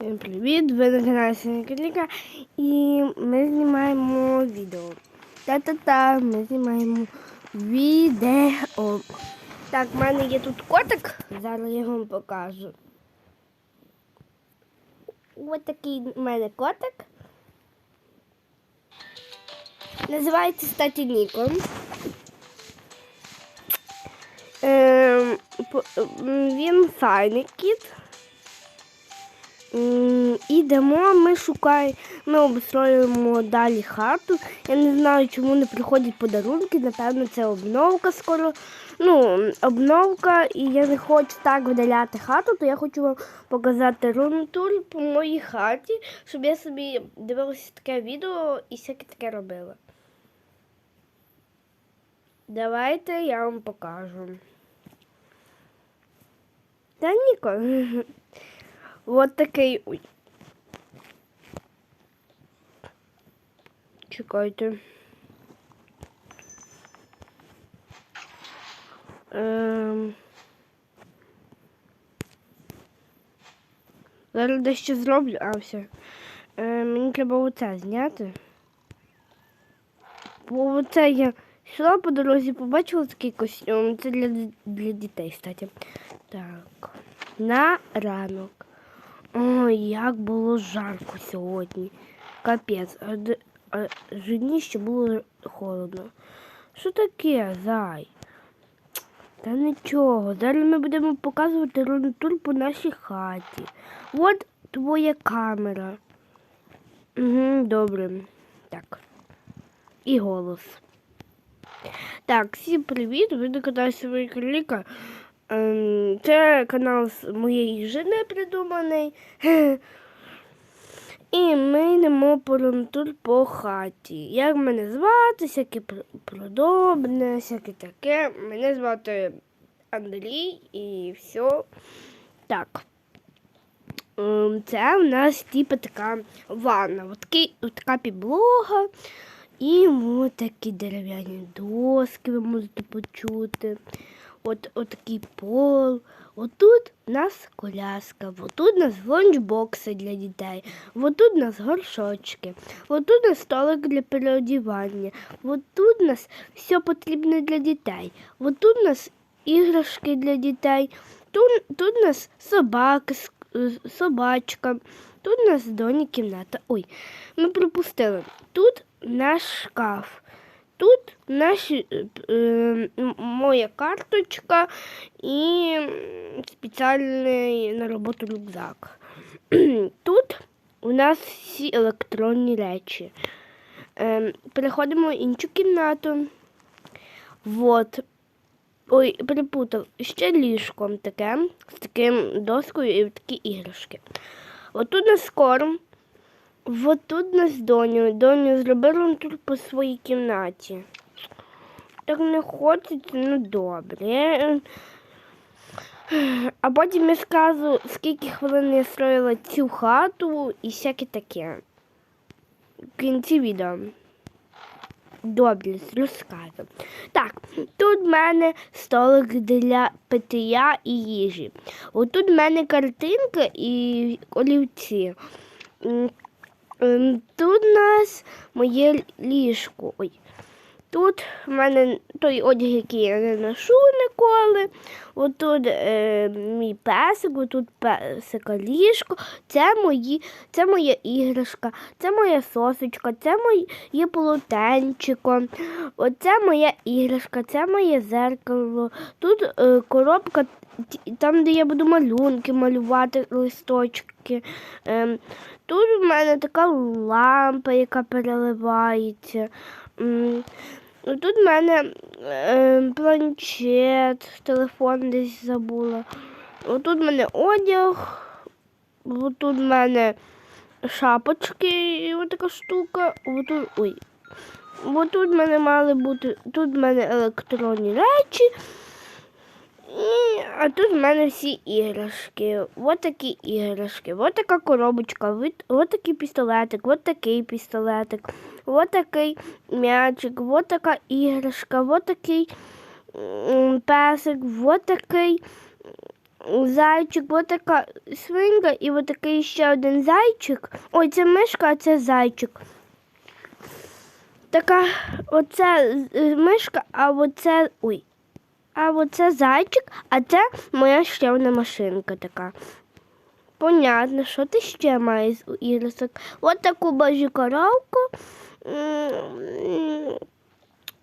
Всім привіт! Ви на каналі Синька і ми знімаємо відео. Та-та-та, ми знімаємо відео. Так, в мене є тут котик, зараз я вам покажу. Ось такий в мене котик. Називається статі Нікон. Ем, він файний кіт. М, Ідемо, ми шукаємо, ми обстроюємо далі хату. Я не знаю, чому не приходять подарунки. Напевно, це обновка скоро. Ну, обновка, і я не хочу так видаляти хату, то я хочу вам показати рунтур по моїй хаті, щоб я собі дивилася таке відео і всяке таке робила. Давайте я вам покажу. Та Ніко. Вот такий. Чекайте. Ем... Зараз дещо зроблю, а все. Е, мені треба оце зняти. Бо оце я йшла по дорозі, побачила такий костюм. Це для, для дітей, кстати. Так. На ранок. Ой, як було жарко сьогодні. Капець, а, а ще було холодно. Що таке, зай? Та нічого, зараз ми будемо показувати рунтур по нашій хаті. От твоя камера. Угу, добре. Так. І голос. Так, всім привіт! Ви Сивий Кроліка. Ем, Це канал з моєї жени придуманий. І ми йдемо по по хаті. Як мене звати, всяке пр- продобне, всяке таке. Мене звати Андрій і все. Так. Ем, Це у нас типу така ванна. От така підлога. І от такі дерев'яні доски ви можете почути. От, от такий пол. Отут у нас коляска, отут у нас лончбокси для дітей, отут у нас горшочки, отут у нас столик для переодівання, отут у нас все потрібне для дітей, отут у нас іграшки для дітей, тут, тут у нас собаки, собачка, тут у нас доні кімната. Ой, ми пропустили. Тут наш шкаф. Тут наші, е, е, моя карточка і спеціальний на роботу рюкзак. Тут у нас всі електронні речі. Ем, Переходимо в іншу кімнату. Вот. Ой, перепутав. Ще ліжко таке, з таким доскою і такі іграшки. Отут у нас корм. Вот тут нас доню. Доню зробила тут по своїй кімнаті. Так не хочеться, ну добре. А потім я скажу, скільки хвилин я строїла цю хату і всяке таке. В кінці відео. Добре, розкажу. Так, тут в мене столик для пиття і їжі. Отут в мене картинка і олівці. Тут у нас моє ліжко. Ой. Тут в мене той одяг, який я не ношу ніколи. Отут е, мій песик, отут песика ліжко. Це мої, це моя іграшка, це моя сосочка, це моє полотенчико. Оце моя іграшка, це моє зеркало. Тут е, коробка, там, де я буду малюнки малювати, листочки. Ем, тут в мене така лампа, яка переливається. Тут в мене е, планшет, телефон десь забула. Отут в мене одяг, отут в мене шапочки і отака штука. Отут, ой. Отут в мене мали бути, тут в мене електронні речі. І, а тут в мене всі іграшки. Ось такі іграшки, ось така коробочка, ось такий пістолетик, ось такий пістолетик, ось такий м'ячик, ось така іграшка, ось такий песик, ось такий зайчик, от така свинка і от такий ще один зайчик. Ой, це мишка, а це зайчик. Така оце е, мишка, а оце. Ой. А оце зайчик, а це моя ще одна машинка така. Понятно, що ти ще маєш у іграшок? От таку божу коровку.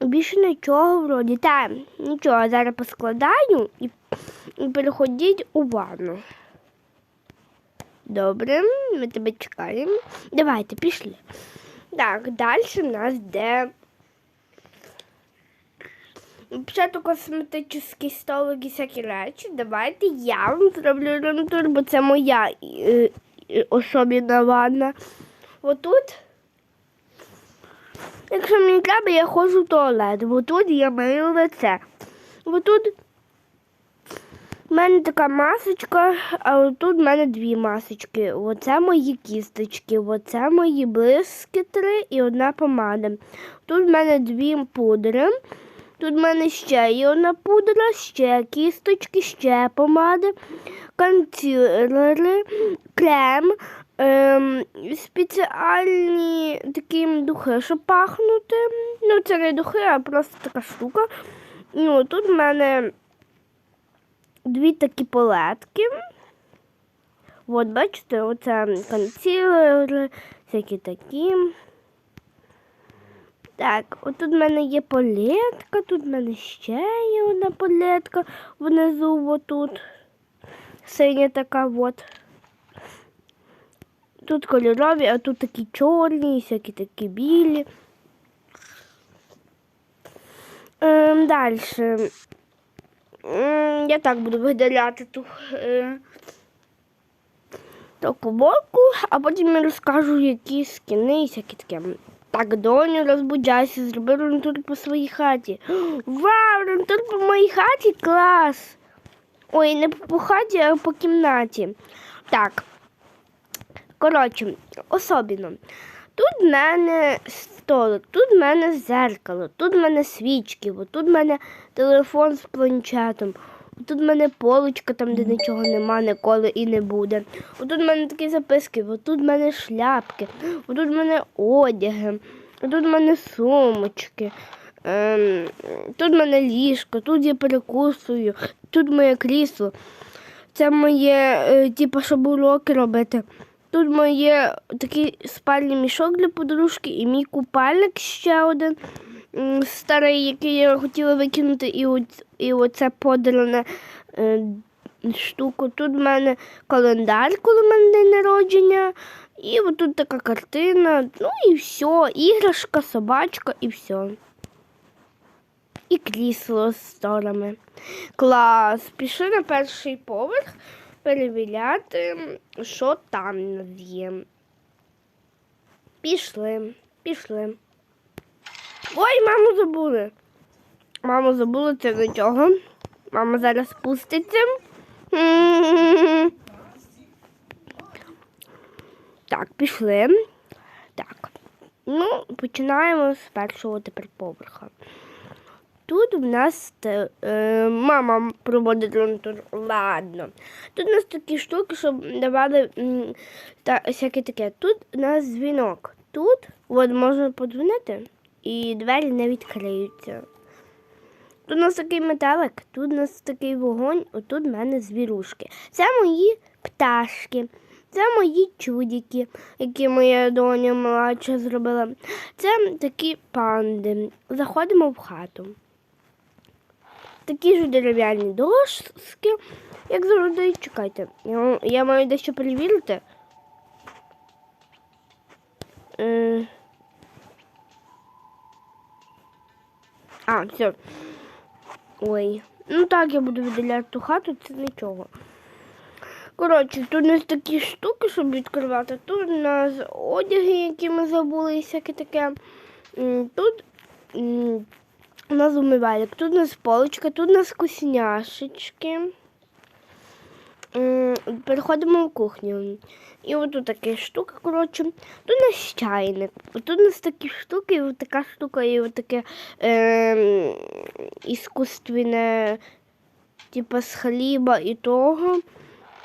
Більше нічого вроді. Та, нічого, зараз поскладаю і, переходіть у ванну. Добре, ми тебе чекаємо. Давайте, пішли. Так, далі в нас йде Спочатку косметичний столик і всякі речі. Давайте я вам зроблю рентур, бо це моя е, е, особіна ванна. Отут, якщо мені треба, я ходжу в туалет, бо тут я мию лице. Бо тут в мене така масочка, а отут в мене дві масочки. Оце мої кісточки, оце мої блиски три і одна помада. Тут в мене дві пудри. Тут в мене ще є одна пудра, ще кісточки, ще помади, консилери, крем, ем, спеціальні такі духи, щоб пахнути. Ну, це не духи, а просто така штука. Ну, тут в мене дві такі палетки. От, бачите, оце консилери, всякі такі. Так, отут в мене є палетка, тут в мене ще є одна палетка внизу, отут. Синя така от. Тут кольорові, а тут такі чорні, всякі такі білі. Ем, Далі. Ем, я так буду видаляти ту е, таку боку, а потім я розкажу, які скини і всякі таке. Так, доню, розбуджайся, зроби рентур по своїй хаті. Вау, рентур по моїй хаті клас! Ой, не по хаті, а по кімнаті. Так. Коротше, особливо. Тут в мене столик, тут в мене зеркало, тут в мене свічки, тут в мене телефон з планшетом. Тут в мене полочка, там, де нічого нема, ніколи і не буде. Отут в мене такі записки, отут в мене шляпки, отут в мене одяги, отут в мене сумочки, ем, тут в мене ліжко, тут я перекусую, тут моє крісло. Це моє, е, типу, щоб уроки робити. Тут моє такий спальний мішок для подружки і мій купальник ще один старий, який я хотіла викинути, і, оць, і оце подерне е, штуку. Тут в мене календар, коли в мене день народження. І отут така картина. Ну і все. Іграшка, собачка і все. І крісло з сторами. Клас. Пішли на перший поверх перевіряти, що там є. Пішли, пішли. Ой, маму забули. Маму забули, це нічого. Мама зараз спуститься. Так, пішли. Так. Ну, починаємо з першого тепер поверха. Тут в нас е, мама проводить рентур. Ладно. Тут у нас такі штуки, щоб давали та, всяке таке. Тут у нас дзвінок. Тут от можна подзвонити і двері не відкриються. Тут у нас такий метелик, тут у нас такий вогонь, отут в мене звірушки. Це мої пташки, це мої чудики, які моя доня младша зробила. Це такі панди. Заходимо в хату. Такі ж дерев'яні дошки, як завжди, чекайте. Я, маю дещо перевірити. Е, А, все. Ой. Ну так, я буду виділяти ту хату, це нічого. Коротше, тут у нас такі штуки, щоб відкривати. Тут у нас одяги, які ми забули, і всяке таке. Тут у нас умивальник, тут у нас полочка, тут у нас вкусняшечки. Переходимо в кухню. І отут така штука, коротше. Тут у нас чайник. Тут у нас такі штуки, і така штука, і таке е, іскусственне типа з хліба і того.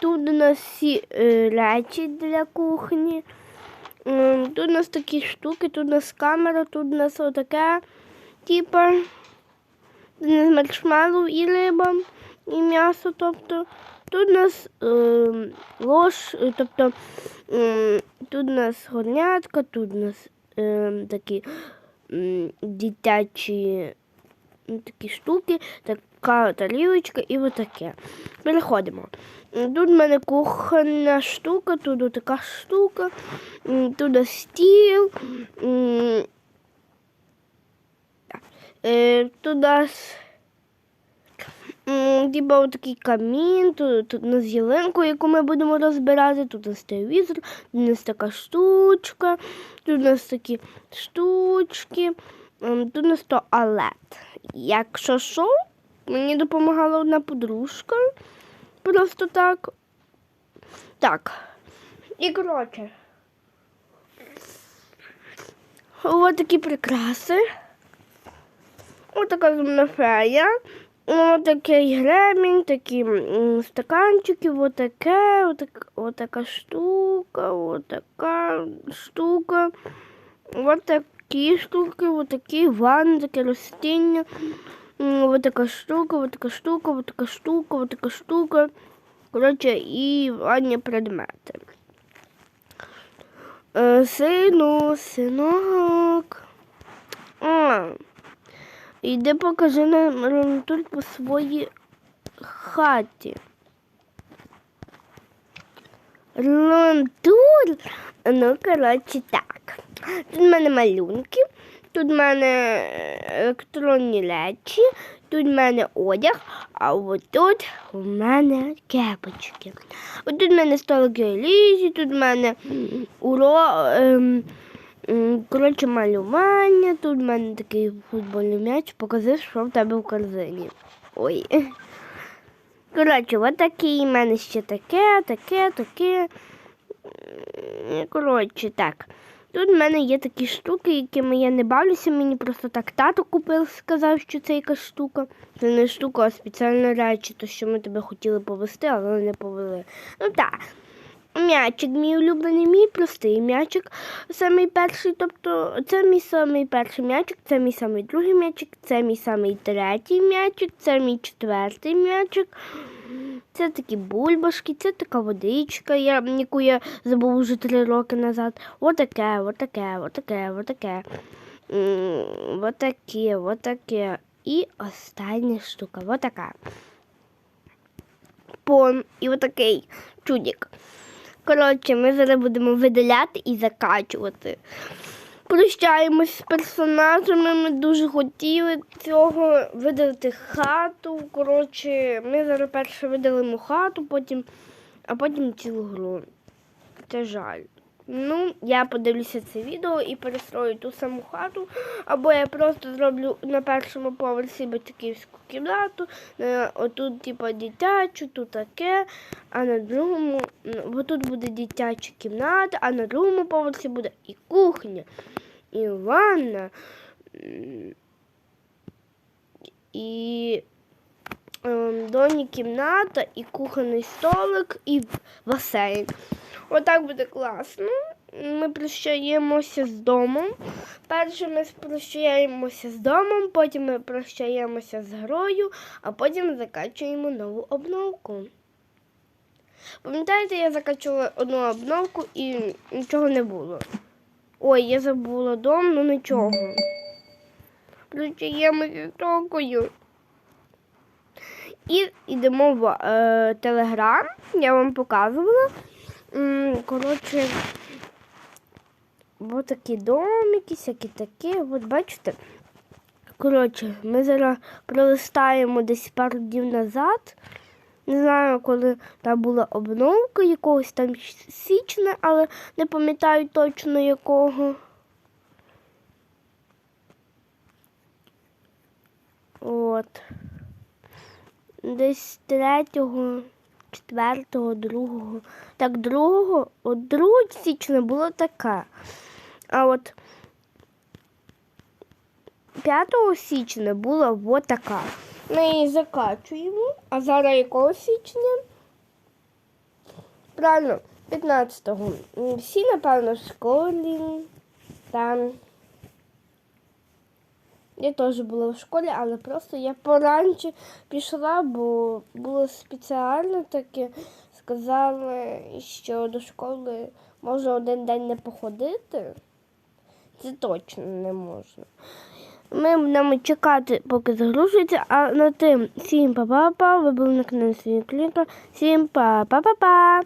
Тут у нас всі е, речі для кухні. Тут у нас такі штуки, тут у нас камера, тут у нас отаке, типа, у маршмеллоу і риба, і м'ясо, тобто. Тут у нас е, лож, е, тобто м, тут у нас горнятка, тут у нас е, такі м, дитячі такі штуки, така тарілочка і отаке. Переходимо. Тут в мене кухонна штука, тут така штука, тут стіл. м, е, Тут у нас типа отакий камін, тут, тут у нас ялинку, яку ми будемо розбирати, тут у нас телевізор, тут у нас така штучка, тут у нас такі штучки, тут у нас туалет. Якщо що, мені допомагала одна подружка. Просто так. Так. І коротше. Ось такі прикраси. Ось така зумна фея. Ось такий гремінь, такі стаканчики, ось таке, ось так- ось така штука, ось така штука. Ось такі штуки, ось такі ванни, таке ростіння. М, Ось така штука, ось така штука, ось така штука, ось така штука. Коротше, і ванні предмети. Е, Сину, синок. А, іди покажи нам Ронтуль по своїй хаті. Ронтуль? Ну, коротше, так. Тут в мене малюнки, тут в мене електронні речі, тут в мене одяг, а от тут у мене кепочки. От тут в мене столики лізі, тут в мене уро, ем, коротше, малювання, тут в мене такий футбольний м'яч, покажи, що в тебе в корзині. Ой. Коротше, от такий в мене ще таке, таке, таке. Коротше, так. Тут в мене є такі штуки, якими я не бавлюся. Мені просто так тато купив, сказав, що це якась штука. Це не штука, а спеціальна речі, то що ми тебе хотіли повести, але не повели. Ну так. М'ячик, мій улюблений, мій простий м'ячик. Самий перший, тобто це мій самий перший м'ячик, це мій самий другий м'ячик, це мій самий третій м'ячик, це мій четвертий м'ячик. Це такі бульбашки, це така водичка, я, яку я забув вже три роки назад. Отаке, отаке, отаке, отаке. Отаке, отаке. І остання штука, отака. Пон і отакий чудик. Коротше, ми зараз будемо видаляти і закачувати. Прощаємось з персонажами. Ми дуже хотіли цього видалити хату. Коротше, ми зараз перше видалимо хату, потім, а потім цілу гру. Це жаль. Ну, я подивлюся це відео і перестрою ту саму хату, або я просто зроблю на першому поверсі батьківську кімнату, отут, типу, дитячу, тут таке, а на другому, ну, бо тут буде дитяча кімната, а на другому поверсі буде і кухня, і ванна, і ем, доні кімната, і кухонний столик, і басейн. Отак буде класно. Ми прощаємося з домом. Перше ми прощаємося з домом, потім ми прощаємося з грою, а потім закачуємо нову обновку. Пам'ятаєте, я закачувала одну обновку і нічого не було. Ой, я забула дом, ну нічого. Прощаємося з токою. І йдемо в е, Телеграм, я вам показувала. Коротше, ось такі домики, всякі такі. От бачите. Коротше, ми зараз пролистаємо десь пару днів назад. Не знаю, коли там була обновка якогось там січня, але не пам'ятаю точно якого. От. Десь третього, четвертого, другого. Так, другого, от 2 січня було така. А от 5 січня була вот така. Ми її закачуємо, а зараз якого січня? Правильно, 15-го. Всі, напевно, в школі. Там. Я теж була в школі, але просто я поранче пішла, бо було спеціально таке. Сказали, що до школи можна один день не походити. Це точно не можна. Ми будемо чекати, поки загружується, а на тим всім па-па-па. Ви були на каналі Свій Клінка. Всім па-па-па-па.